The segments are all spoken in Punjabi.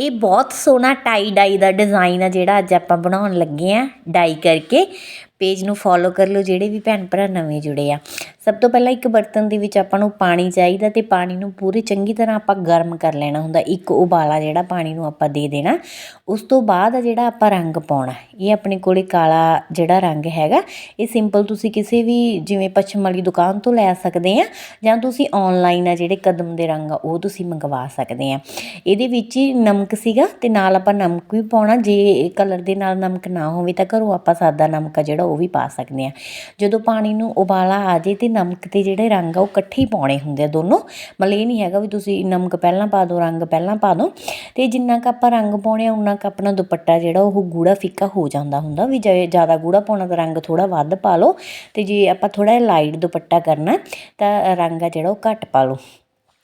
ਇਹ ਬਹੁਤ ਸੋਹਣਾ ਟਾਈ ਡਾਈ ਦਾ ਡਿਜ਼ਾਈਨ ਆ ਜਿਹੜਾ ਅੱਜ ਆਪਾਂ ਬਣਾਉਣ ਲੱਗੇ ਆ ਡਾਈ ਕਰਕੇ। ਪੇਜ ਨੂੰ ਫੋਲੋ ਕਰ ਲਓ, ਜਿਹੜੇ ਵੀ ਭੈਣ ਭਰਾ ਨਵੇਂ ਜੁੜੇ ਆ। ਸਭ ਤੋਂ ਪਹਿਲਾਂ ਇੱਕ ਬਰਤਨ ਦੇ ਵਿੱਚ ਆਪਾਂ ਨੂੰ ਪਾਣੀ ਚਾਹੀਦਾ ਤੇ ਪਾਣੀ ਨੂੰ ਪੂਰੀ ਚੰਗੀ ਤਰ੍ਹਾਂ ਆਪਾਂ ਗਰਮ ਕਰ ਲੈਣਾ ਹੁੰਦਾ, ਇੱਕ ਉਬਾਲਾ ਜਿਹੜਾ ਪਾਣੀ ਨੂੰ ਆਪਾਂ ਦੇ ਦੇਣਾ। ਉਸ ਤੋਂ ਬਾਅਦ ਆ ਜਿਹੜਾ ਆਪਾਂ ਰੰਗ ਪਾਉਣਾ, ਇਹ ਆਪਣੇ ਕੋਲੇ ਕਾਲਾ ਜਿਹੜਾ ਰੰਗ ਹੈਗਾ, ਇਹ ਸਿੰਪਲ ਤੁਸੀਂ ਕਿਸੇ ਵੀ ਜਿਵੇਂ ਪੱਛਮ ਵਾਲੀ ਦੁਕਾਨ ਤੋਂ ਲੈ ਸਕਦੇ ਆ ਜਾਂ ਤੁਸੀਂ ਆਨਲਾਈਨ ਆ ਜਿਹੜੇ ਕਦਮ ਦੇ ਰੰਗ ਆ, ਉਹ ਤੁਸੀਂ ਮੰਗਵਾ ਸਕਦੇ ਆ। ਇਹਦੇ ਵਿੱਚ ਹੀ ਨਮਕ ਸੀਗਾ ਤੇ ਨਾਲ ਆਪਾਂ ਨਮਕ ਵੀ ਪਾਉਣਾ, ਜੇ ਕਲਰ ਦੇ ਨਾਲ ਨਮਕ ਨਾ ਹੋਵੇ ਤਾਂ ਘਰੋਂ ਆਪਾਂ ਸਾਦਾ ਨਮਕ ਆ ਜਿਹੜਾ ਉਹ ਵੀ ਪਾ ਸਕਦੇ ਆ। ਜਦੋਂ ਪਾਣੀ ਨੂੰ ਉਬਾਲਾ ਆ ਜੇ ਤੇ ਨਮਕ ਤੇ ਜਿਹੜੇ ਰੰਗ ਆ, ਉਹ ਇਕੱਠੇ ਹੀ ਪਾਉਣੇ ਹੁੰਦੇ ਆ ਦੋਨੋਂ। ਮਤਲਬ ਇਹ ਨਹੀਂ ਹੈਗਾ ਵੀ ਤੁਸੀਂ ਨਮਕ ਪਹਿਲਾਂ ਪਾ ਦਿਓ ਰੰਗ ਪਹਿਲਾਂ ਪਾ ਦਿਓ ਤੇ ਜਿੰਨਾ ਕ ਆਪਾਂ ਰੰਗ ਪਾਉਣੇ ਆ ਉਨਾ ਕ ਆਪਣਾ ਦੁਪੱਟਾ ਜਿਹੜਾ, ਉਹ ਗੂੜਾ ਫਿੱਕਾ ਹੋ ਜਾਂਦਾ ਹੁੰਦਾ ਵੀ ਜੇ ਜ਼ਿਆਦਾ ਗੂੜਾ ਪਾਉਣਾ ਤਾਂ ਰੰਗ ਥੋੜਾ ਵੱਧ ਪਾ ਲਓ। ਤੇ ਜੇ ਆਪਾਂ ਥੋੜਾ ਜਿਹਾ ਲਾਈਟ ਦੁਪੱਟਾ ਕਰਨਾ, ਤਾਂ ਰੰਗ ਆ ਜਿਹੜਾ, ਉਹ ਘੱਟ ਪਾ ਲਓ।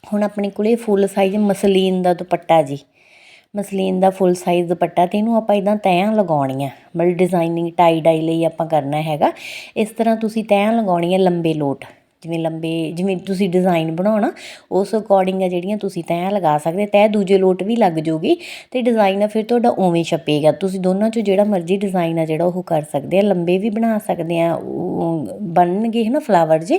ਹੁਣ ਆਪਣੇ ਕੋਲੇ ਫੁੱਲ ਸਾਈਜ਼ ਮਸਲੀਨ ਦਾ ਦੁਪੱਟਾ ਜੀ। ਮਸਲੀਨ ਦਾ ਫੁੱਲ ਸਾਈਜ਼ ਦੁਪੱਟਾ ਤੇ ਇਹਨੂੰ ਆਪਾਂ ਇਦਾਂ ਤੈਆਂ ਲਗਾਉਣੀਆਂ ਮਤਲਬ ਡਿਜ਼ਾਈਨਿੰਗ ਟਾਈ ਡਾਈ ਲਈ ਆਪਾਂ ਕਰਨਾ ਹੈਗਾ। ਇਸ ਤਰ੍ਹਾਂ ਤੁਸੀਂ ਤੈਆਂ ਲਗਾਉਣੀਆਂ ਲੰਬੇ ਲੋਟ। ਜਿਵੇਂ ਲੰਬੇ, ਜਿਵੇਂ ਤੁਸੀਂ ਡਿਜ਼ਾਈਨ ਬਣਾਉਣਾ ਉਸ ਅਕੋਰਡਿੰਗ ਆ ਜਿਹੜੀਆਂ ਤੁਸੀਂ ਤੈਅ ਲਗਾ ਸਕਦੇ ਤੈਅ ਦੂਜੇ ਲੋਟ ਵੀ ਲੱਗ ਜੂਗੀ ਤੇ ਡਿਜ਼ਾਈਨ ਆ ਫਿਰ ਤੁਹਾਡਾ ਉਵੇਂ ਛਪੇਗਾ। ਤੁਸੀਂ ਦੋਨਾਂ ਚੋਂ ਜਿਹੜਾ ਮਰਜ਼ੀ ਡਿਜ਼ਾਈਨ ਆ ਜਿਹੜਾ ਉਹ ਕਰ ਸਕਦੇ ਆ, ਲੰਬੇ ਵੀ ਬਣਾ ਸਕਦੇ ਆ, ਉਹ ਬਣਨਗੇ ਹੈ ਨਾ ਫਲਾਵਰ ਜੇ,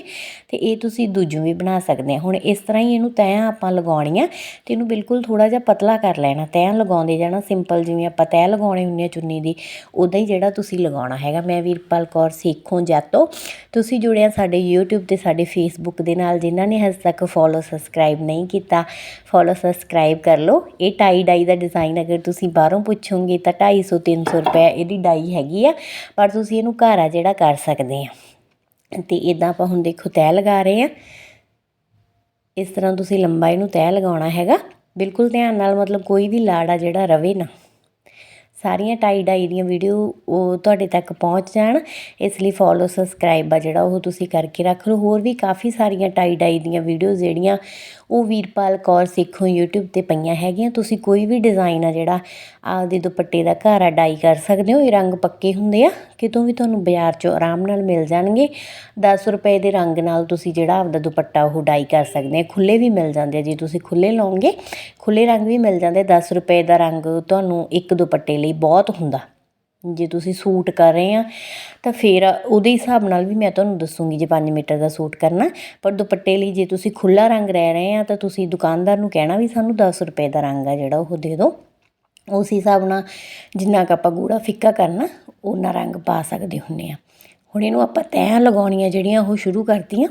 ਤੇ ਇਹ ਤੁਸੀਂ ਦੂਜੋਂ ਵੀ ਬਣਾ ਸਕਦੇ ਆ। ਹੁਣ ਇਸ ਤਰ੍ਹਾਂ ਹੀ ਇਹਨੂੰ ਤੈਅ ਆਪਾਂ ਲਗਾਉਣੀਆਂ ਤੇ ਇਹਨੂੰ ਬਿਲਕੁਲ ਥੋੜਾ ਜਿਹਾ ਪਤਲਾ ਕਰ ਲੈਣਾ। ਤੈਅ ਲਗਾਉਂਦੇ ਜਾਣਾ ਸਿੰਪਲ ਜਿਵੇਂ ਆਪਾਂ ਤੈਅ ਲਗਾਉਣੇ ਹੁੰਦੇ ਆ ਚੁੰਨੀ ਦੀ ਉਦਾਂ ਹੀ ਜਿਹੜਾ ਤੁਸੀਂ ਲਗਾਉਣਾ ਹੈਗਾ। ਮੈਂ ਵੀਰਪਾਲ ਕੌਰ ਸੇਖੋਂ ਜਾਤੋ। ਤੁਸੀਂ ਜੁੜਿਆ ਸਾਡੇ YouTube ਤੇ, ਸਾਡੇ ਸਾਡੇ ਫੇਸਬੁੱਕ ਦੇ ਨਾਲ ਜਿਨ੍ਹਾਂ ਨੇ ਹਜੇ ਤੱਕ ਫੋਲੋ ਸਬਸਕ੍ਰਾਈਬ ਨਹੀਂ ਕੀਤਾ ਫੋਲੋ ਸਬਸਕ੍ਰਾਈਬ ਕਰ ਲਓ। ਇਹ ਟਾਈ ਡਾਈ ਦਾ ਡਿਜ਼ਾਈਨ ਅਗਰ ਤੁਸੀਂ ਬਾਹਰੋਂ ਪੁੱਛੋਗੇ ਤਾਂ 250 300 ਰੁਪਏ ਇਹਦੀ ਡਾਈ ਹੈਗੀ ਆ, ਪਰ ਤੁਸੀਂ ਇਹਨੂੰ ਘਰ ਆ ਜਿਹੜਾ ਕਰ ਸਕਦੇ ਆ। ਤੇ ਇਦਾਂ ਆਪਾਂ ਹੁਣ ਦੇਖੋ ਤੈਅ ਲਗਾ ਰਹੇ ਆ। ਇਸ ਤਰ੍ਹਾਂ ਤੁਸੀਂ ਲੰਬਾਈ ਨੂੰ ਤੈਅ ਲਗਾਉਣਾ ਹੈਗਾ। ਬਿਲਕੁਲ ਧਿਆਨ ਨਾਲ ਮਤਲਬ ਕੋਈ ਵੀ ਲਾੜਾ ਜਿਹੜਾ ਰਵੇ ਨਾ। ਸਾਰੀਆਂ ਟਾਈ ਡਾਈ ਦੀਆਂ ਵੀਡੀਓ ਉਹ ਤੁਹਾਡੇ ਤੱਕ ਪਹੁੰਚ ਜਾਣ। ਇਸ ਲਈ ਫੋਲੋ ਸਬਸਕ੍ਰਾਈਬ ਆ ਜਿਹੜਾ ਉਹ ਤੁਸੀਂ ਕਰਕੇ ਰੱਖ ਲਓ। ਹੋਰ ਵੀ ਕਾਫੀ ਸਾਰੀਆਂ ਟਾਈ ਡਾਈ ਦੀਆਂ ਵੀਡੀਓਜ਼ ਜਿਹੜੀਆਂ ਉਹ ਵੀਰਪਾਲ ਕੌਰ ਸਿੱਖੋ YouTube ਤੇ ਪਈਆਂ ਹੈਗੀਆਂ। ਤੁਸੀਂ ਕੋਈ ਵੀ ਡਿਜ਼ਾਈਨ ਆ ਜਿਹੜਾ ਆਪਦੇ ਦੁਪੱਟੇ ਦਾ ਘਰ ਆ ਡਾਈ ਕਰ ਸਕਦੇ ਹੋ। ਇਹ ਰੰਗ ਪੱਕੇ ਹੁੰਦੇ ਆ। ਕਿਤੋਂ ਵੀ ਤੁਹਾਨੂੰ ਬਾਜ਼ਾਰ 'ਚੋਂ ਆਰਾਮ ਨਾਲ ਮਿਲ ਜਾਣਗੇ। 10 ਰੁਪਏ ਦੇ ਰੰਗ ਨਾਲ ਤੁਸੀਂ ਜਿਹੜਾ ਆਪਦਾ ਦੁਪੱਟਾ ਉਹ ਡਾਈ ਕਰ ਸਕਦੇ ਆ। ਖੁੱਲੇ ਵੀ ਮਿਲ ਜਾਂਦੇ ਆ। ਜੇ ਤੁਸੀਂ ਖੁੱਲੇ ਲਓਗੇ ਖੁੱਲੇ ਰੰਗ ਵੀ ਮਿਲ ਜਾਂਦੇ 10 ਰੁਪਏ ਦਾ ਰੰਗ ਤੁਹਾਨੂੰ ਇੱਕ ਦੁਪੱਟੇ ਲਈ ਬਹੁਤ ਹੁੰਦਾ। ਜੇ ਤੁਸੀਂ ਸੂਟ ਕਰ ਰਹੇ ਆ, ਤਾਂ ਫਿਰ ਉਹਦੇ ਹਿਸਾਬ ਨਾਲ ਵੀ ਮੈਂ ਤੁਹਾਨੂੰ ਦੱਸੂਗੀ ਜੇ 5 ਮੀਟਰ ਦਾ ਸੂਟ ਕਰਨਾ। ਪਰ ਦੁਪੱਟੇ ਲਈ ਜੇ ਤੁਸੀਂ ਖੁੱਲਾ ਰੰਗ ਰਹਿ ਰਹੇ ਆ, ਤਾਂ ਤੁਸੀਂ ਦੁਕਾਨਦਾਰ ਨੂੰ ਕਹਿਣਾ ਵੀ ਸਾਨੂੰ 10 ਰੁਪਏ ਦਾ ਰੰਗ ਆ ਜਿਹੜਾ ਉਹ ਦੇ ਦਿਓ। ਉਸ ਹਿਸਾਬ ਨਾਲ ਜਿੰਨਾ ਕ ਆਪਾਂ ਗੂੜਾ ਫਿੱਕਾ ਕਰਨਾ ਉਹਨਾਂ ਰੰਗ ਪਾ ਸਕਦੇ ਹੁੰਨੇ ਆ। ਹੁਣ ਇਹਨੂੰ ਆਪਾਂ ਤੈਅ ਲਗਾਉਣੀਆਂ ਜਿਹੜੀਆਂ ਉਹ ਸ਼ੁਰੂ ਕਰਤੀਆਂ।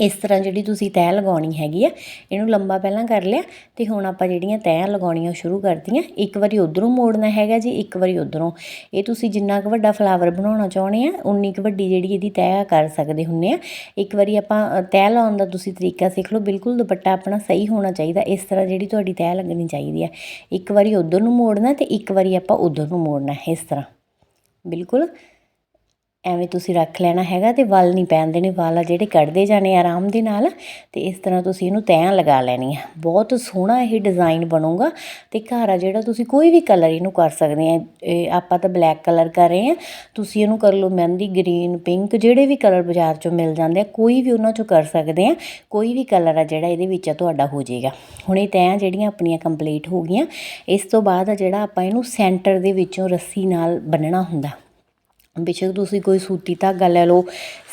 ਇਸ ਤਰ੍ਹਾਂ ਜਿਹੜੀ ਤੁਸੀਂ ਤੈਅ ਲਗਾਉਣੀ ਹੈਗੀ ਆ, ਇਹਨੂੰ ਲੰਬਾ ਪਹਿਲਾਂ ਕਰ ਲਿਆ ਤੇ ਹੁਣ ਆਪਾਂ ਜਿਹੜੀਆਂ ਤੈਅ ਲਗਾਉਣੀਆਂ ਸ਼ੁਰੂ ਕਰਤੀਆਂ ਇੱਕ ਵਾਰੀ ਉਧਰੋਂ ਮੋੜਨਾ ਹੈਗਾ ਜੀ, ਇੱਕ ਵਾਰੀ ਉਧਰੋਂ। ਇਹ ਤੁਸੀਂ ਜਿੰਨਾ ਕੁ ਵੱਡਾ ਫਲਾਵਰ ਬਣਾਉਣਾ ਚਾਹੁੰਦੇ ਆ, ਉਨੀ ਕੁ ਵੱਡੀ ਜਿਹੜੀ ਇਹਦੀ ਤੈਅ ਕਰ ਸਕਦੇ ਹੁੰਨੇ ਆ। ਇੱਕ ਵਾਰੀ ਆਪਾਂ ਤੈਅ ਲਾਉਣ ਦਾ ਤੁਸੀਂ ਤਰੀਕਾ ਸਿੱਖ ਲਓ, ਬਿਲਕੁਲ ਦੁਪੱਟਾ ਆਪਣਾ ਸਹੀ ਹੋਣਾ ਚਾਹੀਦਾ, ਇਸ ਤਰ੍ਹਾਂ ਜਿਹੜੀ ਤੁਹਾਡੀ ਤੈਅ ਲੱਗਣੀ ਚਾਹੀਦੀ ਆ। ਇੱਕ ਵਾਰੀ ਉਧਰ ਨੂੰ ਮੋੜਨਾ ਤੇ ਇੱਕ ਵਾਰੀ ਆਪਾਂ ਉਧਰ ਨੂੰ ਮੋੜਨਾ, ਇਸ ਤਰ੍ਹਾਂ। ਬਿਲਕੁਲ। ਐਵੇਂ ਤੁਸੀਂ ਰੱਖ ਲੈਣਾ ਹੈਗਾ ਤੇ ਵਲ ਨਹੀਂ ਪੈਣ ਦੇਣੇ, ਵਲ ਆ ਜਿਹੜੇ ਕੱਢਦੇ ਜਾਣੇ ਆਰਾਮ ਦੇ ਨਾਲ ਤੇ ਇਸ ਤਰ੍ਹਾਂ ਤੁਸੀਂ ਇਹਨੂੰ ਤੈਅ ਲਗਾ ਲੈਣੀ ਆ। ਬਹੁਤ ਸੋਹਣਾ ਇਹ ਡਿਜ਼ਾਈਨ ਬਣੂਗਾ ਤੇ ਘਰ ਆ ਜਿਹੜਾ ਤੁਸੀਂ ਕੋਈ ਵੀ ਕਲਰ ਇਹਨੂੰ ਕਰ ਸਕਦੇ ਆ। ਇਹ ਆਪਾਂ ਤਾਂ ਬਲੈਕ ਕਲਰ ਕਰ ਰਹੇ ਆ। ਤੁਸੀਂ ਇਹਨੂੰ ਕਰ ਲਓ ਮਹਿੰਦੀ ਗ੍ਰੀਨ ਪਿੰਕ ਜਿਹੜੇ ਵੀ ਕਲਰ ਬਾਜ਼ਾਰ ਚੋਂ ਮਿਲ ਜਾਂਦੇ ਆ, ਕੋਈ ਵੀ ਉਹਨਾਂ ਚੋਂ ਕਰ ਸਕਦੇ ਆ। ਕੋਈ ਵੀ ਕਲਰ ਆ ਜਿਹੜਾ ਇਹਦੇ ਵਿੱਚ ਤੁਹਾਡਾ ਹੋ ਜਾਏਗਾ। ਹੁਣ ਇਹ ਤੈਅ ਜਿਹੜੀਆਂ ਆਪਣੀਆਂ ਕੰਪਲੀਟ ਹੋ ਗਈਆਂ, ਇਸ ਤੋਂ ਬਾਅਦ ਆ ਜਿਹੜਾ ਆਪਾਂ ਇਹਨੂੰ ਸੈਂਟਰ ਦੇ ਵਿੱਚੋਂ ਰੱਸੀ ਨਾਲ ਬੰਨਣਾ ਹੁੰਦਾ। ਬੇਸ਼ੱਕ ਤੁਸੀਂ ਕੋਈ ਸੂਤੀ ਧਾਗਾ ਲੈ ਲਓ,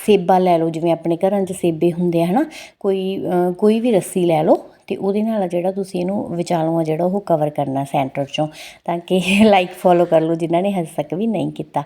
ਸੇਬਾ ਲੈ ਲਓ, ਜਿਵੇਂ ਆਪਣੇ ਘਰਾਂ 'ਚ ਸੇਬੇ ਹੁੰਦੇ ਆ, ਹਨਾ? ਕੋਈ ਕੋਈ ਵੀ ਰੱਸੀ ਲੈ ਲਓ ਤੇ ਉਹਦੇ ਨਾਲ ਜਿਹੜਾ ਤੁਸੀਂ ਇਹਨੂੰ ਵਿਚਾਲੋਂ ਆ ਜਿਹੜਾ ਉਹ ਕਵਰ ਕਰਨਾ ਸੈਂਟਰ 'ਚੋਂ, ਤਾਂ ਕਿ ਲਾਈਕ ਫੋਲੋ ਕਰ ਲਓ ਜਿਨ੍ਹਾਂ ਨੇ ਹਜੇ ਤੱਕ ਵੀ ਨਹੀਂ ਕੀਤਾ।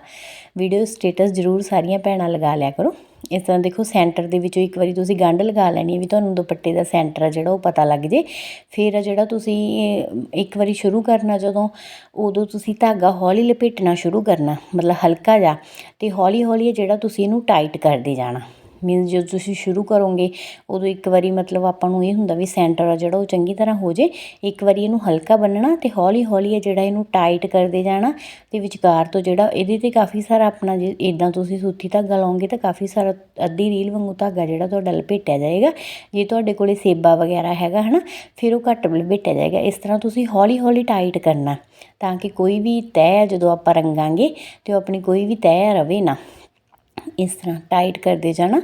ਵੀਡੀਓ ਸਟੇਟਸ ਜ਼ਰੂਰ ਸਾਰੀਆਂ ਭੈਣਾਂ ਲਗਾ ਲਿਆ ਕਰੋ। ਇਸ ਤਰ੍ਹਾਂ ਦੇਖੋ ਸੈਂਟਰ ਦੇ ਵਿੱਚੋਂ ਇੱਕ ਵਾਰੀ ਤੁਸੀਂ ਗੰਢ ਲਗਾ ਲੈਣੀ ਹੈ ਵੀ ਤੁਹਾਨੂੰ ਦੁਪੱਟੇ ਦਾ ਸੈਂਟਰ ਆ ਜਿਹੜਾ ਉਹ ਪਤਾ ਲੱਗ ਜੇ। ਫਿਰ ਜਿਹੜਾ ਤੁਸੀਂ ਇੱਕ ਵਾਰੀ ਸ਼ੁਰੂ ਕਰਨਾ ਜਦੋਂ, ਉਦੋਂ ਤੁਸੀਂ ਧਾਗਾ ਹੌਲੀ ਲਪੇਟਣਾ ਸ਼ੁਰੂ ਕਰਨਾ, ਮਤਲਬ ਹਲਕਾ ਜਿਹਾ, ਤੇ ਹੌਲੀ ਹੌਲੀ ਜਿਹੜਾ ਤੁਸੀਂ ਇਹਨੂੰ ਟਾਈਟ ਕਰਦੇ ਜਾਣਾ। ਮੀਨਸ ਜਦੋਂ ਤੁਸੀਂ ਸ਼ੁਰੂ ਕਰੋਗੇ, ਉਦੋਂ ਇੱਕ ਵਾਰੀ ਮਤਲਬ ਆਪਾਂ ਨੂੰ ਇਹ ਹੁੰਦਾ ਵੀ ਸੈਂਟਰ ਆ ਜਿਹੜਾ ਉਹ ਚੰਗੀ ਤਰ੍ਹਾਂ ਹੋ ਜੇ, ਇੱਕ ਵਾਰੀ ਇਹਨੂੰ ਹਲਕਾ ਬੰਨਣਾ ਤੇ ਹੌਲੀ ਹੌਲੀ ਜਿਹੜਾ ਇਹਨੂੰ ਟਾਈਟ ਕਰਦੇ ਜਾਣਾ ਤੇ ਵਿਚਕਾਰ ਤੋਂ ਜਿਹੜਾ ਇਹਦੇ ਤੇ ਕਾਫੀ ਸਾਰਾ ਆਪਣਾ ਜੇ ਇਦਾਂ ਤੁਸੀਂ ਸੂਤੀ ਧਾਗਾ ਲਾਉਂਗੇ ਤਾਂ ਕਾਫੀ ਸਾਰਾ ਅੱਧੀ ਰੀਲ ਵਾਂਗੂ ਧਾਗਾ ਜਿਹੜਾ ਤੁਹਾਡਾ ਲਪੇਟਿਆ ਜਾਏਗਾ। ਜੇ ਤੁਹਾਡੇ ਕੋਲੇ ਸੇਬਾ ਵਗੈਰਾ ਹੈਗਾ ਹਨਾ, ਫਿਰ ਉਹ ਘੱਟ ਲਪੇਟਿਆ ਜਾਏਗਾ। ਇਸ ਤਰ੍ਹਾਂ ਤੁਸੀਂ ਹੌਲੀ ਹੌਲੀ ਟਾਈਟ ਕਰਨਾ ਤਾਂ ਕਿ ਕੋਈ ਵੀ ਤੈਅ ਜਦੋਂ ਆਪਾਂ ਰੰਗਾਂਗੇ ਤੇ ਉਹ ਆਪਣੀ ਕੋਈ ਵੀ ਤੈਅ ਰਵੇ ਨਾ। ਇਸ ਤਰ੍ਹਾਂ ਟਾਈਟ ਕਰਦੇ ਜਾਣਾ,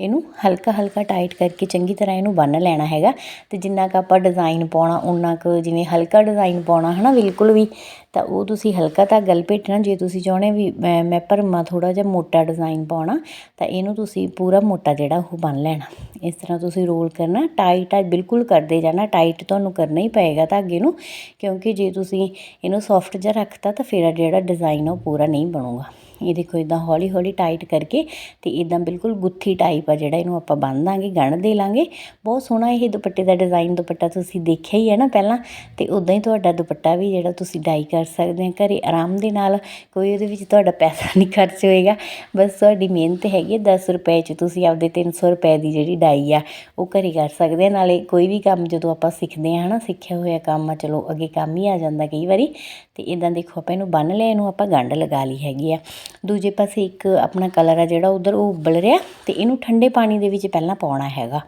ਇਹਨੂੰ ਹਲਕਾ ਹਲਕਾ ਟਾਈਟ ਕਰਕੇ ਚੰਗੀ ਤਰ੍ਹਾਂ ਇਹਨੂੰ ਬੰਨ ਲੈਣਾ ਹੈਗਾ। ਤੇ ਜਿੰਨਾ ਕੁ ਆਪਾਂ ਡਿਜ਼ਾਈਨ ਪਾਉਣਾ ਉਨਾ ਕੁ ਜਿਵੇਂ ਹਲਕਾ ਡਿਜ਼ਾਈਨ ਪਾਉਣਾ ਹਨਾ, ਬਿਲਕੁਲ ਵੀ, ਤਾਂ ਉਹ ਤੁਸੀਂ ਹਲਕਾ ਧਾਗਾ ਭੇਟਣਾ ਜੇ ਤੁਸੀਂ ਚਾਹੁੰਦੇ ਵੀ ਮੈਂ ਮੈਂ ਭਰਮਾ ਥੋੜਾ ਜਿਹਾ ਮੋਟਾ ਡਿਜ਼ਾਈਨ ਪਾਉਣਾ, ਤਾਂ ਇਹਨੂੰ ਤੁਸੀਂ ਪੂਰਾ ਮੋਟਾ ਜਿਹੜਾ ਉਹ ਬੰਨ ਲੈਣਾ। ਇਸ ਤਰ੍ਹਾਂ ਤੁਸੀਂ ਰੋਲ ਕਰਨਾ ਟਾਈਟ ਆ, ਬਿਲਕੁਲ ਕਰਦੇ ਜਾਣਾ ਟਾਈਟ ਤੁਹਾਨੂੰ ਕਰਨਾ ਹੀ ਪਏਗਾ ਧਾਗੇ ਨੂੰ, ਕਿਉਂਕਿ ਜੇ ਤੁਸੀਂ ਇਹਨੂੰ ਸੌਫਟ ਜਿਹਾ ਰੱਖਤਾ ਤਾਂ ਫਿਰ ਜਿਹੜਾ ਡਿਜ਼ਾਈਨ ਉਹ ਪੂਰਾ ਨਹੀਂ ਬਣੂਗਾ। ਇਹ ਦੇਖੋ ਇਦਾਂ ਹੌਲੀ ਹੌਲੀ ਟਾਈਟ ਕਰਕੇ ਤੇ ਇਦਾਂ ਬਿਲਕੁਲ ਗੁੱਥੀ ਟਾਈਪ ਆ ਜਿਹੜਾ ਇਹਨੂੰ ਆਪਾਂ ਬੰਨ ਦਾਂਗੇ ਗਣ ਦੇ ਲਾਂਗੇ। ਬਹੁਤ ਸੋਹਣਾ ਇਹ ਦੁਪੱਟੇ ਦਾ ਡਿਜ਼ਾਈਨ ਦੁਪੱਟਾ ਤੁਸੀਂ ਦੇਖਿਆ ਹੀ ਹੈ ਨਾ ਪਹਿਲਾਂ ਤੇ ਉਦਾਂ ਹੀ ਤੁਹਾਡਾ ਦੁਪੱਟਾ ਵੀ ਜਿਹੜਾ ਤੁਸੀਂ ਡਾਈ ਕਰ ਸਕਦੇ ਆ ਘਰੇ ਆਰਾਮ ਦੇ ਨਾਲ ਕੋਈ ਉਹਦੇ ਵਿੱਚ ਤੁਹਾਡਾ ਪੈਸਾ ਨਹੀਂ ਖਰਚ ਹੋਏਗਾ। ਬਸ ਤੁਹਾਡੀ ਮਿਹਨਤ ਹੈਗੀ ਹੈ 10 ਰੁਪਏ 'ਚ ਤੁਸੀਂ ਆਪਦੇ 300 ਰੁਪਏ ਦੀ ਜਿਹੜੀ ਡਾਈ ਆ ਉਹ ਘਰੇ ਕਰ ਸਕਦੇ ਆ ਨਾਲੇ ਕੋਈ ਵੀ ਕੰਮ ਜਦੋਂ ਆਪਾਂ ਸਿੱਖਦੇ ਆ ਹਨਾ, ਸਿੱਖਿਆ ਹੋਇਆ ਕੰਮ ਆ, ਚਲੋ ਅੱਗੇ ਕੰਮ ਹੀ ਆ ਜਾਂਦਾ ਕਈ ਵਾਰੀ ਤੇ ਇਦਾਂ ਦੇਖੋ ਆਪਾਂ ਇਹਨੂੰ ਬੰਨ ਲਿਆ, ਇਹਨੂੰ ਆਪਾਂ ਗੰਢ ਲਗਾ ਲਈ ਹੈਗੀ ਆ। ਦੂਜੇ ਪਾਸੇ ਇੱਕ ਆਪਣਾ ਕਲਰ ਆ ਜਿਹੜਾ ਉਧਰ ਉਹ ਉਬਲ ਰਿਹਾ ਤੇ ਇਹਨੂੰ ਠੰਡੇ ਪਾਣੀ ਦੇ ਵਿੱਚ ਪਹਿਲਾਂ ਪਾਉਣਾ ਹੈਗਾ।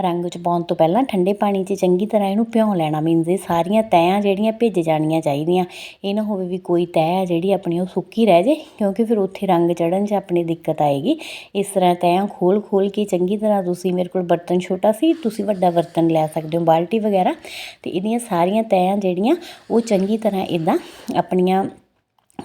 ਰੰਗ ਚ ਪਾਉਣ ਤੋਂ ਪਹਿਲਾਂ ਠੰਡੇ ਪਾਣੀ 'ਚ ਚੰਗੀ ਤਰ੍ਹਾਂ ਇਹਨੂੰ ਭਿਉਂ ਲੈਣਾ ਮੀਨਜ਼ ਇਹ ਸਾਰੀਆਂ ਤੈਆਂ ਜਿਹੜੀਆਂ ਭਿੱਜ ਜਾਣੀਆਂ ਚਾਹੀਦੀਆਂ। ਇਹ ਨਾ ਹੋਵੇ ਵੀ ਕੋਈ ਤੈਅ ਆ ਜਿਹੜੀ ਆਪਣੀ ਉਹ ਸੁੱਕੀ ਰਹਿ ਜੇ, ਕਿਉਂਕਿ ਫਿਰ ਉੱਥੇ ਰੰਗ ਚੜਨ 'ਚ ਆਪਣੀ ਦਿੱਕਤ ਆਏਗੀ। ਇਸ ਤਰ੍ਹਾਂ ਤੈਆਂ ਖੋਲ ਖੋਲ ਕੇ ਚੰਗੀ ਤਰ੍ਹਾਂ ਤੁਸੀਂ ਮੇਰੇ ਕੋਲ ਬਰਤਨ ਛੋਟਾ ਸੀ, ਤੁਸੀਂ ਵੱਡਾ ਬਰਤਨ ਲੈ ਸਕਦੇ ਹੋ, ਬਾਲਟੀ ਵਗੈਰਾ। ਤੇ ਇਹਦੀਆਂ ਸਾਰੀਆਂ ਤੈਆਂ ਜਿਹੜੀਆਂ, ਉਹ ਚੰਗੀ ਤਰ੍ਹਾਂ ਇਦਾਂ ਆਪਣੀਆਂ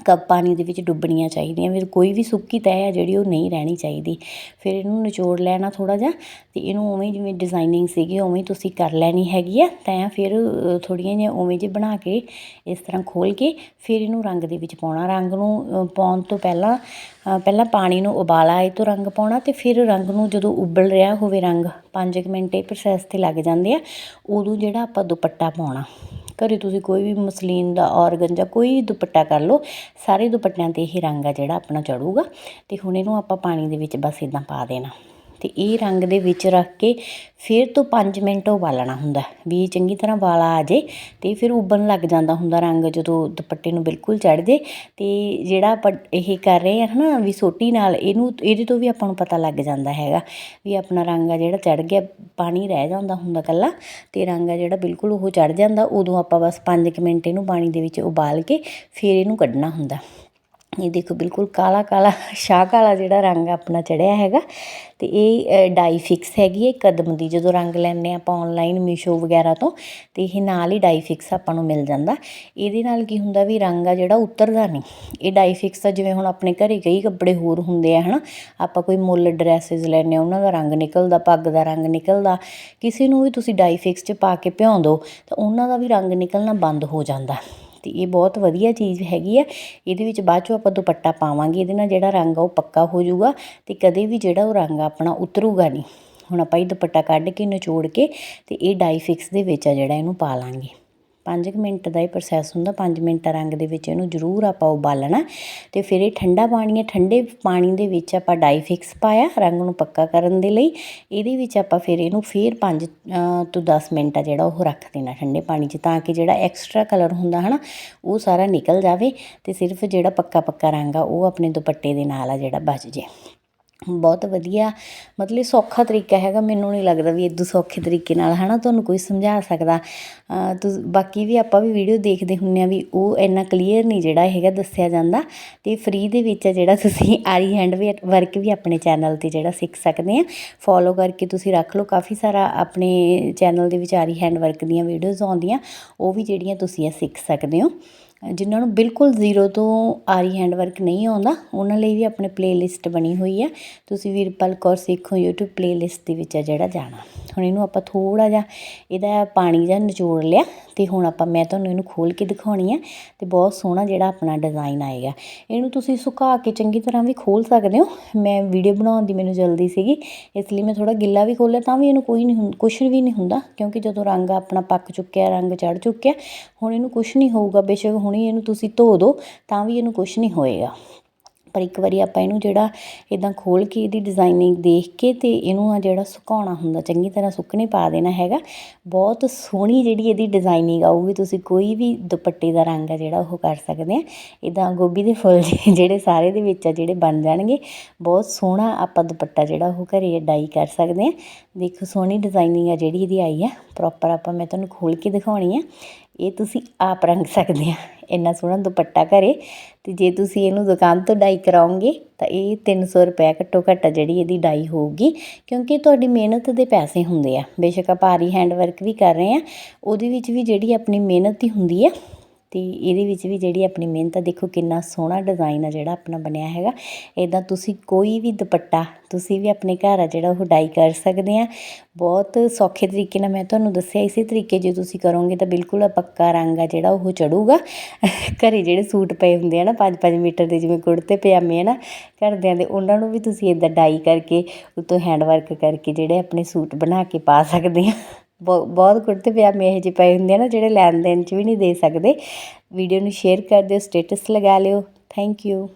ਕੱਪ ਪਾਣੀ ਦੇ ਵਿੱਚ ਡੁੱਬਣੀਆਂ ਚਾਹੀਦੀਆਂ, ਫਿਰ ਕੋਈ ਵੀ ਸੁੱਕੀ ਤਹਿ ਹੈ ਜਿਹੜੀ ਉਹ ਨਹੀਂ ਰਹਿਣੀ ਚਾਹੀਦੀ। ਫਿਰ ਇਹਨੂੰ ਨਿਚੋੜ ਲੈਣਾ ਥੋੜਾ ਜਿਹਾ ਤੇ ਇਹਨੂੰ ਉਵੇਂ ਜਿਵੇਂ ਡਿਜ਼ਾਈਨਿੰਗ ਸੀਗੀ, ਉਵੇਂ ਤੁਸੀਂ ਕਰ ਲੈਣੀ ਹੈਗੀ ਆ, ਤੈਂ ਫਿਰ ਥੋੜੀਆਂ ਜਿਹੀਆਂ ਉਵੇਂ ਜਿਹੇ ਬਣਾ ਕੇ ਇਸ ਤਰ੍ਹਾਂ ਖੋਲ ਕੇ ਫਿਰ ਇਹਨੂੰ ਰੰਗ ਦੇ ਵਿੱਚ ਪਾਉਣਾ। ਰੰਗ ਨੂੰ ਪਾਉਣ ਤੋਂ ਪਹਿਲਾਂ ਪਹਿਲਾਂ ਪਾਣੀ ਨੂੰ ਉਬਾਲਾ ਇਹ ਤੋਂ ਰੰਗ ਪਾਉਣਾ ਤੇ ਫਿਰ ਰੰਗ ਨੂੰ ਜਦੋਂ ਉਬਲ ਰਿਹਾ ਹੋਵੇ ਰੰਗ 5 ਮਿੰਟ ਇਹ ਪ੍ਰੋਸੈਸ ਤੇ ਲੱਗ ਜਾਂਦੇ ਆ, ਉਦੋਂ ਜਿਹੜਾ ਆਪਾਂ ਦੁਪੱਟਾ ਪਾਉਣਾ। ਘਰੇ ਤੁਸੀਂ ਕੋਈ ਵੀ ਮਸਲੀਨ ਦਾ ਔਰਗਨ ਜਾਂ ਕੋਈ ਵੀ ਦੁਪੱਟਾ ਕਰ ਲਓ, ਸਾਰੇ ਦੁਪੱਟਿਆਂ 'ਤੇ ਇਹ ਰੰਗ ਆ ਜਿਹੜਾ ਆਪਣਾ ਚੜੂਗਾ ਤੇ ਹੁਣ ਇਹਨੂੰ ਆਪਾਂ ਪਾਣੀ ਦੇ ਵਿੱਚ ਬਸ ਇਦਾਂ ਪਾ ਦੇਣਾ। ਤੇ ਇਹ ਰੰਗ ਦੇ ਵਿੱਚ ਰੱਖ ਕੇ ਫਿਰ ਤੋਂ 5 ਮਿੰਟ ਉਬਾਲਣਾ ਹੁੰਦਾ। ਵੀ ਇਹ ਚੰਗੀ ਤਰ੍ਹਾਂ ਵਾਲਾ ਆ ਜੇ ਤੇ ਫਿਰ ਉਬਲਣ ਲੱਗ ਜਾਂਦਾ ਹੁੰਦਾ ਰੰਗ ਜਦੋਂ ਦੁਪੱਟੇ ਨੂੰ ਬਿਲਕੁਲ ਚੜ ਜੇ ਤੇ ਜਿਹੜਾ ਆਪਾਂ ਇਹ ਕਰ ਰਹੇ ਆ ਹਨਾ ਵੀ ਸੋਟੀ ਨਾਲ ਇਹਨੂੰ, ਇਹਦੇ ਤੋਂ ਵੀ ਆਪਾਂ ਨੂੰ ਪਤਾ ਲੱਗ ਜਾਂਦਾ ਹੈਗਾ ਵੀ ਆਪਣਾ ਰੰਗ ਆ ਜਿਹੜਾ ਚੜ ਗਿਆ, ਪਾਣੀ ਰਹਿ ਜਾਂਦਾ ਹੁੰਦਾ ਕੱਲਾ ਤੇ ਰੰਗ ਆ ਜਿਹੜਾ ਬਿਲਕੁਲ ਉਹ ਚੜ ਜਾਂਦਾ। ਉਦੋਂ ਆਪਾਂ ਬਸ 5 ਮਿੰਟ ਇਹਨੂੰ ਪਾਣੀ ਦੇ ਵਿੱਚ ਉਬਾਲ ਕੇ ਫਿਰ ਇਹਨੂੰ ਕੱਢਣਾ ਹੁੰਦਾ। ਇਹ ਦੇਖੋ ਬਿਲਕੁਲ ਕਾਲਾ ਕਾਲਾ, ਸ਼ਾਹ ਕਾਲਾ ਜਿਹੜਾ ਰੰਗ ਆਪਣਾ ਚੜਿਆ ਹੈਗਾ ਤੇ ਇਹ ਡਾਈ ਫਿਕਸ ਹੈਗੀ ਹੈ ਕਦਮ ਦੀ। ਜਦੋਂ ਰੰਗ ਲੈਣੇ ਆਪਾਂ ਆਨਲਾਈਨ ਮੀਸ਼ੋ ਵਗੈਰਾ ਤੋਂ, ਤੇ ਇਹ ਨਾਲ ਹੀ ਡਾਈ ਫਿਕਸ ਆਪਾਂ ਨੂੰ ਮਿਲ ਜਾਂਦਾ। ਇਹਦੇ ਨਾਲ ਕੀ ਹੁੰਦਾ ਵੀ ਰੰਗ ਆ ਜਿਹੜਾ ਉਤਰਦਾ ਨਹੀਂ। ਇਹ ਡਾਈ ਫਿਕਸ ਆ, ਜਿਵੇਂ ਹੁਣ ਆਪਣੇ ਘਰੇ ਕਈ ਕੱਪੜੇ ਹੋਰ ਹੁੰਦੇ ਆ, ਹਨਾ। ਆਪਾਂ ਕੋਈ ਮੁੱਲ ਡਰੈਸਸ ਲੈਣੇ ਉਹਨਾਂ ਦਾ ਰੰਗ ਨਿਕਲਦਾ, ਪੱਗ ਦਾ ਰੰਗ ਨਿਕਲਦਾ। ਕਿਸੇ ਨੂੰ ਵੀ ਤੁਸੀਂ ਡਾਈ ਫਿਕਸ 'ਚ ਪਾ ਕੇ ਭਿਉਂ ਦਿਓ ਤਾਂ ਉਹਨਾਂ ਦਾ ਵੀ ਰੰਗ ਨਿਕਲਣਾ ਬੰਦ ਹੋ ਜਾਂਦਾ। ਤੇ ਇਹ ਬਹੁਤ ਵਧੀਆ ਚੀਜ਼ ਹੈਗੀ ਆ। ਇਹਦੇ ਵਿੱਚ ਬਾਅਦ ਚੋਂ ਆਪਾਂ ਦੁਪੱਟਾ ਪਾਵਾਂਗੇ, ਇਹਦੇ ਨਾਲ ਜਿਹੜਾ ਰੰਗ ਆ ਉਹ ਪੱਕਾ ਹੋ ਜਾਊਗਾ ਤੇ ਕਦੇ ਵੀ ਜਿਹੜਾ ਉਹ ਰੰਗ ਆਪਣਾ ਉਤਰੂਗਾ ਨਹੀਂ। ਹੁਣ ਆਪਾਂ ਇਹ ਦੁਪੱਟਾ ਕੱਢ ਕੇ ਨਿਚੋੜ ਕੇ ਤੇ ਇਹ ਡਾਈ ਫਿਕਸ ਦੇ ਵਿੱਚ ਆ ਜਿਹੜਾ ਇਹਨੂੰ ਪਾ ਲਾਂਗੇ। 5 ਮਿੰਟ ਦਾ ਇਹ ਪ੍ਰੋਸੈਸ ਹੁੰਦਾ 5 ਮਿੰਟ ਰੰਗ ਦੇ ਵਿੱਚ ਇਹਨੂੰ ਜ਼ਰੂਰ ਆਪਾਂ ਉਬਾਲਣਾ ਤੇ ਫਿਰ ਇਹ ਠੰਡਾ ਪਾਣੀ ਹੈ, ਠੰਡੇ ਪਾਣੀ ਦੇ ਵਿੱਚ ਆਪਾਂ ਡਾਈ ਫਿਕਸ ਪਾਇਆ, ਰੰਗ ਨੂੰ ਪੱਕਾ ਕਰਨ ਦੇ ਲਈ। ਇਹਦੇ ਵਿੱਚ ਆਪਾਂ ਫਿਰ ਇਹਨੂੰ ਫਿਰ 5 ਤੋਂ 10 ਮਿੰਟ ਆ ਜਿਹੜਾ ਉਹ ਰੱਖ ਦੇਣਾ ਠੰਡੇ ਪਾਣੀ 'ਚ ਤਾਂ ਕਿ ਜਿਹੜਾ ਐਕਸਟਰਾ ਕਲਰ ਹੁੰਦਾ ਹਨਾ, ਉਹ ਸਾਰਾ ਨਿਕਲ ਜਾਵੇ ਤੇ ਸਿਰਫ ਜਿਹੜਾ ਪੱਕਾ ਪੱਕਾ ਰੰਗ ਆ, ਉਹ ਆਪਣੇ ਦੁਪੱਟੇ ਦੇ ਨਾਲ ਆ ਜਿਹੜਾ ਬਚ ਜੇ। ਬਹੁਤ ਵਧੀਆ। ਮਤਲਬ ਸੌਖਾ ਤਰੀਕਾ ਹੈਗਾ, ਮੈਨੂੰ ਨਹੀਂ ਲੱਗਦਾ ਵੀ ਇਦੋਂ ਸੌਖੇ ਤਰੀਕੇ ਨਾਲ ਹੈ ਨਾ ਤੁਹਾਨੂੰ ਕੋਈ ਸਮਝਾ ਸਕਦਾ। ਤੁਸੀਂ, ਬਾਕੀ ਵੀ ਆਪਾਂ ਵੀ ਵੀਡੀਓ ਦੇਖਦੇ ਹੁੰਨੇ ਆ ਵੀ ਉਹ ਇੰਨਾ ਕਲੀਅਰ ਨਹੀਂ ਜਿਹੜਾ ਹੈਗਾ ਦੱਸਿਆ ਜਾਂਦਾ। ਤੇ ਫ੍ਰੀ ਦੇ ਵਿੱਚ ਜਿਹੜਾ ਤੁਸੀਂ ਆਰੀ ਹੈਂਡ ਵਰਕ ਵੀ ਆਪਣੇ ਚੈਨਲ ਤੇ ਜਿਹੜਾ ਸਿੱਖ ਸਕਦੇ ਆ। ਫੋਲੋ ਕਰਕੇ ਤੁਸੀਂ ਰੱਖ ਲਓ। ਕਾਫੀ ਸਾਰਾ ਆਪਣੇ ਚੈਨਲ ਦੇ ਵਿੱਚ ਆਰੀ ਹੈਂਡ ਵਰਕ ਦੀਆਂ ਵੀਡੀਓਜ਼ ਆਉਂਦੀਆਂ। ਉਹ ਵੀ ਜਿਹੜੀਆਂ ਤੁਸੀਂ ਇਹ ਸਿੱਖ ਸਕਦੇ ਹੋ। ਜਿਨ੍ਹਾਂ ਨੂੰ ਬਿਲਕੁਲ ਜ਼ੀਰੋ ਤੋਂ ਆਰੀ ਹੈਂਡ ਵਰਕ ਨਹੀਂ ਆਉਂਦਾ, ਉਹਨਾਂ ਲਈ ਵੀ ਆਪਣੇ ਪਲੇਲਿਸਟ ਬਣੀ ਹੋਈ ਆ। ਤੁਸੀਂ ਵੀਰਪਾਲ ਕੌਰ ਸਿੱਖੋ YouTube ਪਲੇਲਿਸਟ ਦੇ ਵਿੱਚ ਆ ਜਿਹੜਾ ਜਾਣਾ। ਹੁਣ ਇਹਨੂੰ ਆਪਾਂ ਥੋੜਾ ਜਿਹਾ ਇਹਦਾ ਪਾਣੀ ਜਾਂ ਨਿਚੋੜ ਲਿਆ ਤੇ ਹੁਣ ਆਪਾਂ ਮੈਂ ਤੁਹਾਨੂੰ ਇਹਨੂੰ ਖੋਲ ਕੇ ਦਿਖਾਉਣੀ ਆ ਤੇ ਬਹੁਤ ਸੋਹਣਾ ਜਿਹੜਾ ਆਪਣਾ ਡਿਜ਼ਾਈਨ ਆਏਗਾ। ਇਹਨੂੰ ਤੁਸੀਂ ਸੁਕਾ ਕੇ ਚੰਗੀ ਤਰ੍ਹਾਂ ਵੀ ਖੋਲ ਸਕਦੇ ਹੋ। ਮੈਂ ਵੀਡੀਓ ਬਣਾਉਣ ਦੀ ਮੈਨੂੰ ਜਲਦੀ ਸੀਗੀ, ਇਸ ਲਈ ਮੈਂ ਥੋੜਾ ਗਿੱਲਾ ਵੀ ਖੋਲਿਆ ਤਾਂ ਵੀ ਇਹਨੂੰ ਕੋਈ ਨਹੀਂ ਕੁਛ ਵੀ ਨਹੀਂ ਹੁੰਦਾ ਕਿਉਂਕਿ ਜਦੋਂ ਰੰਗ ਆਪਣਾ ਪੱਕ ਚੁੱਕਿਆ, ਰੰਗ ਚੜ ਚੁੱਕਿਆ, ਹੁਣ ਇਹਨੂੰ ਕੁਛ ਨਹੀਂ ਹੋਊਗਾ, ਬੇਸ਼ੱਕ ਹੁਣੇ ਇਹਨੂੰ ਤੁਸੀਂ ਧੋ ਦਿਓ ਤਾਂ ਵੀ ਇਹਨੂੰ ਕੁਛ ਨਹੀਂ ਹੋਏਗਾ। ਪਰ ਇੱਕ ਵਾਰੀ ਆਪਾਂ ਇਹਨੂੰ ਜਿਹੜਾ ਇਦਾਂ ਖੋਲ ਕੇ ਇਹਦੀ ਡਿਜ਼ਾਈਨਿੰਗ ਦੇਖ ਕੇ ਤੇ ਇਹਨੂੰ ਆ ਜਿਹੜਾ ਸੁਕਾਉਣਾ ਹੁੰਦਾ, ਚੰਗੀ ਤਰ੍ਹਾਂ ਸੁੱਕਣੇ ਪਾ ਦੇਣਾ ਹੈਗਾ। ਬਹੁਤ ਸੋਹਣੀ ਜਿਹੜੀ ਇਹਦੀ ਡਿਜ਼ਾਈਨਿੰਗ ਆਊਗੀ, ਤੁਸੀਂ ਕੋਈ ਵੀ ਦੁਪੱਟੇ ਦਾ ਰੰਗ ਆ ਜਿਹੜਾ ਉਹ ਕਰ ਸਕਦੇ ਆ। ਇਦਾਂ ਗੋਭੀ ਦੇ ਫੁੱਲ ਜਿਹੜੇ ਸਾਰੇ ਦੇ ਵਿੱਚ ਆ, ਜਿਹੜੇ ਬਣ ਜਾਣਗੇ, ਬਹੁਤ ਸੋਹਣਾ ਆਪਾਂ ਦੁਪੱਟਾ ਜਿਹੜਾ ਉਹ ਘਰੇ ਡਾਈ ਕਰ ਸਕਦੇ ਆ। ਦੇਖੋ, ਸੋਹਣੀ ਡਿਜ਼ਾਈਨਿੰਗ ਆ ਜਿਹੜੀ ਇਹਦੀ ਆਈ ਆ। ਪ੍ਰੋਪਰ ਆਪਾਂ ਮੈਂ ਤੁਹਾਨੂੰ ਖੋਲ ਕੇ ਦਿਖਾਉਣੀ ਆ। ਇਹ ਤੁਸੀਂ ਆਪ ਰੰਗ ਸਕਦੇ ਆ। ਇੰਨਾ ਸੋਹਣਾ ਦੁਪੱਟਾ ਘਰੇ ਤੇ ਜੇ ਤੁਸੀਂ ਇਹਨੂੰ ਦੁਕਾਨ ਤੋਂ ਡਾਈ ਕਰਾਓਗੇ ਤਾਂ ਇਹ 300 ਰੁਪਏ ਘੱਟੋ ਘੱਟ ਜਿਹੜੀ ਇਹਦੀ ਡਾਈ ਹੋਊਗੀ, ਕਿਉਂਕਿ ਤੁਹਾਡੀ ਮਿਹਨਤ ਦੇ ਪੈਸੇ ਹੁੰਦੇ ਆ। ਬੇਸ਼ੱਕ ਆਪਾਂ ਭਾਰੀ ਹੈਂਡ ਵਰਕ ਵੀ ਕਰ ਰਹੇ ਆ, ਉਹਦੇ ਵਿੱਚ ਵੀ ਜਿਹੜੀ ਆਪਣੀ ਮਿਹਨਤ ਹੀ ਹੁੰਦੀ ਆ ਅਤੇ ਇਹਦੇ ਵਿੱਚ ਵੀ ਜਿਹੜੀ ਆਪਣੀ ਮਿਹਨਤ ਆ, ਦੇਖੋ ਕਿੰਨਾ ਸੋਹਣਾ ਡਿਜ਼ਾਈਨ ਆ ਜਿਹੜਾ ਆਪਣਾ ਬਣਿਆ ਹੈਗਾ। ਇੱਦਾਂ ਤੁਸੀਂ ਕੋਈ ਵੀ ਦੁਪੱਟਾ, ਤੁਸੀਂ ਵੀ ਆਪਣੇ ਘਰ ਆ ਜਿਹੜਾ ਉਹ ਡਾਈ ਕਰ ਸਕਦੇ ਆ। ਬਹੁਤ ਸੌਖੇ ਤਰੀਕੇ ਨਾਲ ਮੈਂ ਤੁਹਾਨੂੰ ਦੱਸਿਆ, ਇਸੇ ਤਰੀਕੇ ਜੇ ਤੁਸੀਂ ਕਰੋਗੇ ਤਾਂ ਬਿਲਕੁਲ ਪੱਕਾ ਰੰਗ ਆ ਜਿਹੜਾ ਉਹ ਚੜੂਗਾ। ਘਰੇ ਜਿਹੜੇ ਸੂਟ ਪਏ ਹੁੰਦੇ ਆ ਨਾ 5-5 ਮੀਟਰ ਦੇ ਜਿਵੇਂ ਕੁੜਤੇ ਪਜਾਮੇ ਆ ਨਾ, ਘਰਦਿਆਂ ਦੇ, ਉਹਨਾਂ ਨੂੰ ਵੀ ਤੁਸੀਂ ਇਦਾਂ ਡਾਈ ਕਰਕੇ, ਉਤੋਂ ਹੈਂਡ ਵਰਕ ਕਰਕੇ ਜਿਹੜੇ ਆਪਣੇ ਸੂਟ ਬਣਾ ਕੇ ਪਾ ਸਕਦੇ ਆ। ਬਹੁ, ਬਹੁਤ ਕੁੜਤੇ ਪਜਾਮੇ ਇਹੋ ਜਿਹੇ ਪਏ ਹੁੰਦੇ ਆ ਨਾ, ਜਿਹੜੇ ਲੈਣ ਦੇਣ 'ਚ ਵੀ ਨਹੀਂ ਦੇ ਸਕਦੇ। ਵੀਡੀਓ ਨੂੰ ਸ਼ੇਅਰ ਕਰ ਦਿਓ ਸਟੇਟਸ ਲਗਾ ਲਿਓ। Thank you